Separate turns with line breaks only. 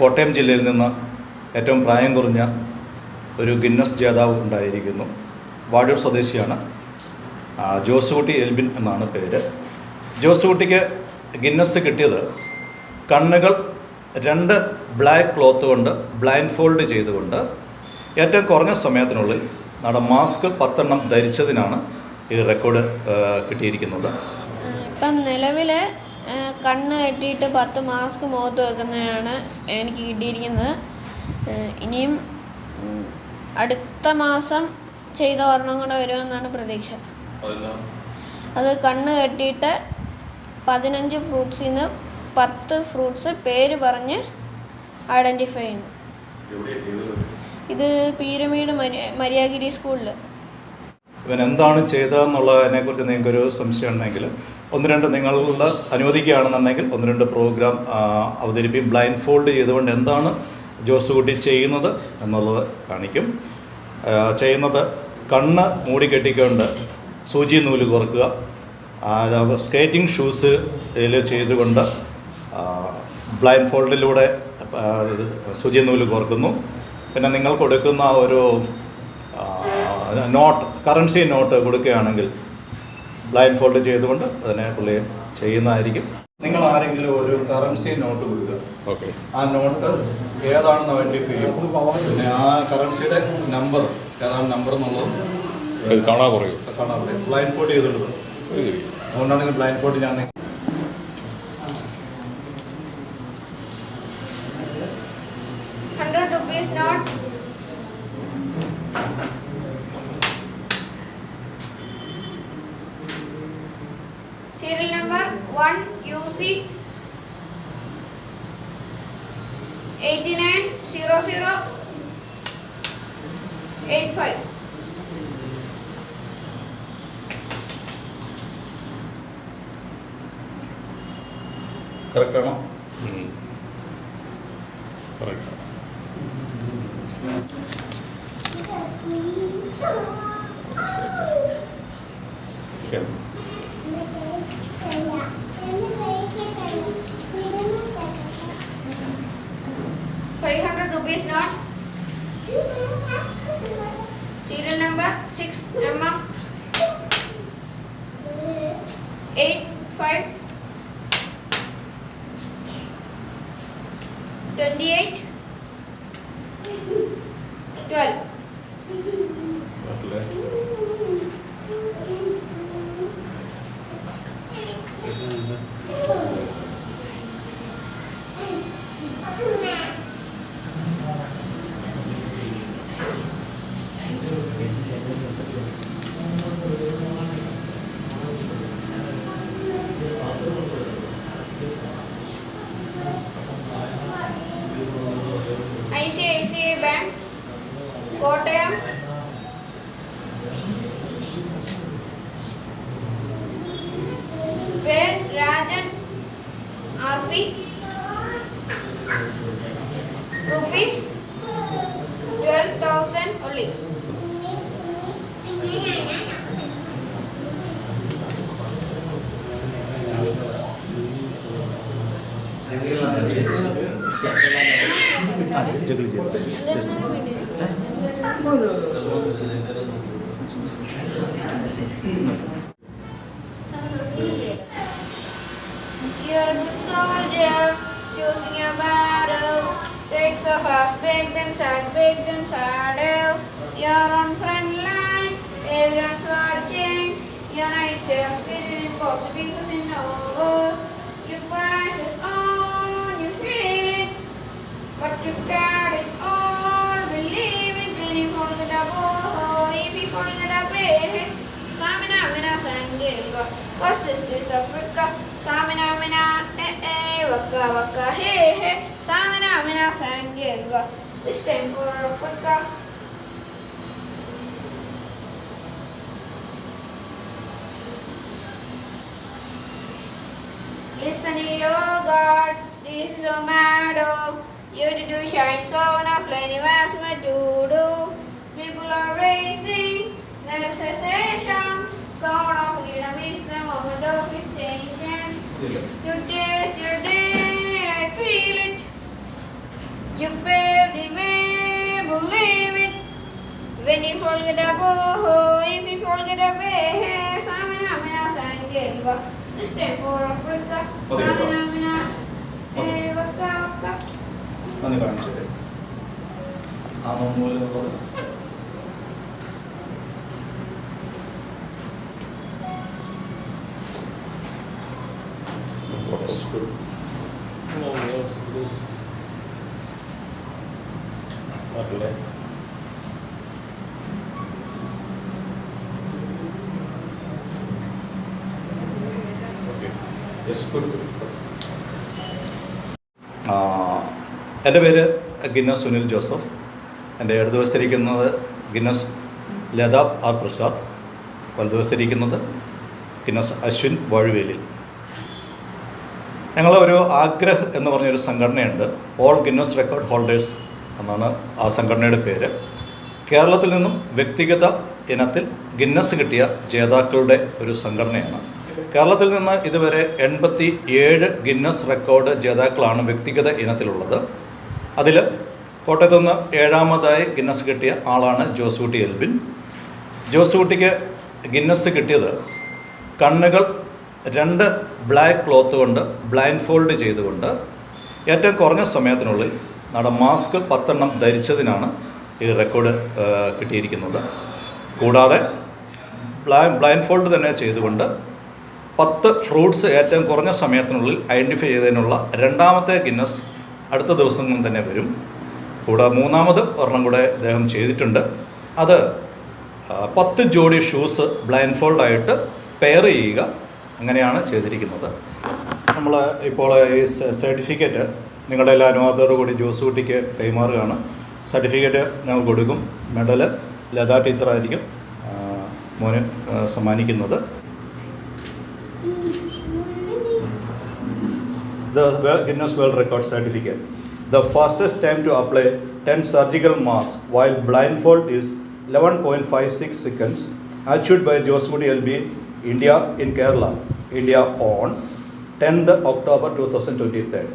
കോട്ടയം ജില്ലയിൽ നിന്ന് ഏറ്റവും പ്രായം കുറഞ്ഞ ഒരു ഗിന്നസ് ജേതാവ് ഉണ്ടായിരിക്കുന്നു. വാഴൂർ സ്വദേശിയാണ് ജോസുകുട്ടി എൽബിൻ എന്നാണ് പേര്. ജോസുകുട്ടിക്ക് ഗിന്നസ് കിട്ടിയത് കണ്ണുകൾ രണ്ട് ബ്ലാക്ക് ക്ലോത്ത് കൊണ്ട് ബ്ലൈൻഡ് ഫോൾഡ് ചെയ്തുകൊണ്ട് ഏറ്റവും കുറഞ്ഞ സമയത്തിനുള്ളിൽ നമ്മുടെ മാസ്ക് പത്തെണ്ണം ധരിച്ചതിനാണ് ഈ റെക്കോർഡ് കിട്ടിയിരിക്കുന്നത്.
ഇപ്പം നിലവിൽ കണ്ണ് കെട്ടിയിട്ട് പത്ത് മാസ്ക് മുഖത്ത് വെക്കുന്നതാണ് എനിക്ക് കിട്ടിയിരിക്കുന്നത്. ഇനിയും അടുത്ത മാസം ചെയ്ത ഒരെണ്ണം കൂടെ വരുമെന്നാണ് പ്രതീക്ഷ. അത് കണ്ണ് കെട്ടിയിട്ട് പതിനഞ്ച് ഫ്രൂട്ട്സിൽ നിന്ന് പത്ത് ഫ്രൂട്ട്സ് പേര് പറഞ്ഞ് ഐഡന്റിഫൈ ചെയ്യുന്നു. ഇത് പീരമീഡ് മരി മര്യാഗിരി സ്കൂളിൽ
ഇവൻ എന്താണ് ചെയ്തതെന്നുള്ളതിനെക്കുറിച്ച് നിങ്ങൾക്കൊരു സംശയം ഉണ്ടെങ്കിൽ ഒന്ന് രണ്ട് നിങ്ങളുടെ അനുവദിക്കുകയാണെന്നുണ്ടെങ്കിൽ ഒന്ന് രണ്ട് പ്രോഗ്രാം അവതരിപ്പിക്കും. ബ്ലൈൻഡ് ഫോൾഡ് ചെയ്തുകൊണ്ട് എന്താണ് ജോസുകുട്ടി ചെയ്യുന്നത് എന്നുള്ളത് കാണിക്കും. ചെയ്യുന്നത് കണ്ണ് മൂടിക്കെട്ടിക്കൊണ്ട് സൂചി നൂൽ കുറക്കുക സ്കേറ്റിംഗ് ഷൂസ് ഇതിൽ ചെയ്തുകൊണ്ട് ബ്ലൈൻഡ് ഫോൾഡിലൂടെ സൂചി നൂൽ കോർക്കുന്നു. പിന്നെ നിങ്ങൾ കൊടുക്കുന്ന ഒരു നോട്ട് കറൻസി നോട്ട് കൊടുക്കുകയാണെങ്കിൽ ബ്ലൈൻഡ് ഫോൾഡ് ചെയ്തുകൊണ്ട് അതിനെ പുള്ളി ചെയ്യുന്നതായിരിക്കും. നിങ്ങൾ ആരെങ്കിലും ഒരു കറൻസി നോട്ട് കൊടുക്കുക.
ഓക്കെ.
ആ നോട്ട് ഏതാണെന്ന് ഐഡന്റിഫൈ ചെയ്യും. പിന്നെ ആ കറൻസിയുടെ നമ്പർ ഏതാണ് നമ്പർ എന്നുള്ളത്
കാണാൻ കുറയും.
കാണാൻ പറയും ബ്ലൈൻഡ് ഫോൾഡ് ചെയ്തിട്ടുണ്ട് അതുകൊണ്ടാണ് ബ്ലൈൻഡ് ഫോൾഡ് ഞാൻ
serial number 1 UC 890085 correct or not? Mm-hmm. Correct okay. is not? Serial number 6, Emma. 8, 5, 28, You're a good soldier, battle. Takes a half baked and side baked and saddle. You're this is Africa. Samina mina eh eh, waka waka hey hey. Samina mina sangilva, this time for Africa. Listen to your God, this is a meadow. You to do shine so enough, plenty vast to do. People are raising their cessations. Sound of freedom Your taste your day, I feel it. You pave the way, believe it. When you forget about, if
you forget away,
Samina Mina
Sangeva.
This time for Africa, Samina Mina Eva Kaka.
നന്ദി കാണിച്ചു ആ
മൂലം
ആ, എന്റെ പേര് Guinness Sunil Joseph. എന്റെ ഇടതുവശത്തിരിക്കുന്നത് Guinness Latha R Prasad. വലതുവശത്തിരിക്കുന്നത് ഗിന്നസ് അശ്വിൻ വഴുവേലിൽ ഞങ്ങൾ ഒരു ആഗ്രഹ് എന്ന് പറഞ്ഞൊരു സംഘടനയുണ്ട്. ഓൾ ഗിന്നസ് റെക്കോർഡ് ഹോൾഡേഴ്സ് എന്നാണ് ആ സംഘടനയുടെ പേര്. കേരളത്തിൽ നിന്നും വ്യക്തിഗത ഇനത്തിൽ ഗിന്നസ് കിട്ടിയ ജേതാക്കളുടെ ഒരു സംഘടനയാണ്. കേരളത്തിൽ നിന്ന് ഇതുവരെ എൺപത്തി ഏഴ് ഗിന്നസ് റെക്കോർഡ് ജേതാക്കളാണ് വ്യക്തിഗത ഇനത്തിലുള്ളത്. അതിൽ കോട്ടയത്തു നിന്ന് ഏഴാമതായി ഗിന്നസ് കിട്ടിയ ആളാണ് ജോസൂട്ടി എൽബിൻ. ജോസൂട്ടിക്ക് ഗിന്നസ് കിട്ടിയത് കണ്ണുകൾ രണ്ട് ബ്ലാക്ക് ക്ലോത്ത് കൊണ്ട് ബ്ലൈൻഡ് ഫോൾഡ് ചെയ്തുകൊണ്ട് ഏറ്റവും കുറഞ്ഞ സമയത്തിനുള്ളിൽ നമ്മുടെ മാസ്ക് പത്തെണ്ണം ധരിച്ചതിനാണ് ഈ റെക്കോർഡ് കിട്ടിയിരിക്കുന്നത്. കൂടാതെ ബ്ലാ ബ്ലൈൻഡ് ഫോൾഡ് തന്നെ ചെയ്തുകൊണ്ട് പത്ത് ഫ്രൂട്ട്സ് ഏറ്റവും കുറഞ്ഞ സമയത്തിനുള്ളിൽ ഐഡന്റിഫൈ ചെയ്തതിനുള്ള രണ്ടാമത്തെ ഗിന്നസ് അടുത്ത ദിവസങ്ങളിൽ തന്നെ വരും. കൂടാതെ മൂന്നാമത് ഒരെണ്ണം കൂടെ അദ്ദേഹം ചെയ്തിട്ടുണ്ട്. അത് പത്ത് ജോഡി ഷൂസ് ബ്ലൈൻഡ് ഫോൾഡായിട്ട് പെയർ ചെയ്യുക അങ്ങനെയാണ് ചെയ്തിരിക്കുന്നത്. നമ്മൾ ഇപ്പോൾ ഈ സർട്ടിഫിക്കറ്റ് നിങ്ങളുടെ എല്ലാ അനുവാദത്തോടു കൂടി ജോസ് കുട്ടിക്ക് കൈമാറുകയാണ്. സർട്ടിഫിക്കറ്റ് ഞങ്ങൾ കൊടുക്കും. മെഡൽ ലതാ ടീച്ചറായിരിക്കും മോന് സമ്മാനിക്കുന്നത്. Guinness world record certificate the fastest time to apply ten surgical mask while blindfold is eleven point five six seconds achieved by Jos Kutty L B India in Kerala India on tenth October two thousand twenty third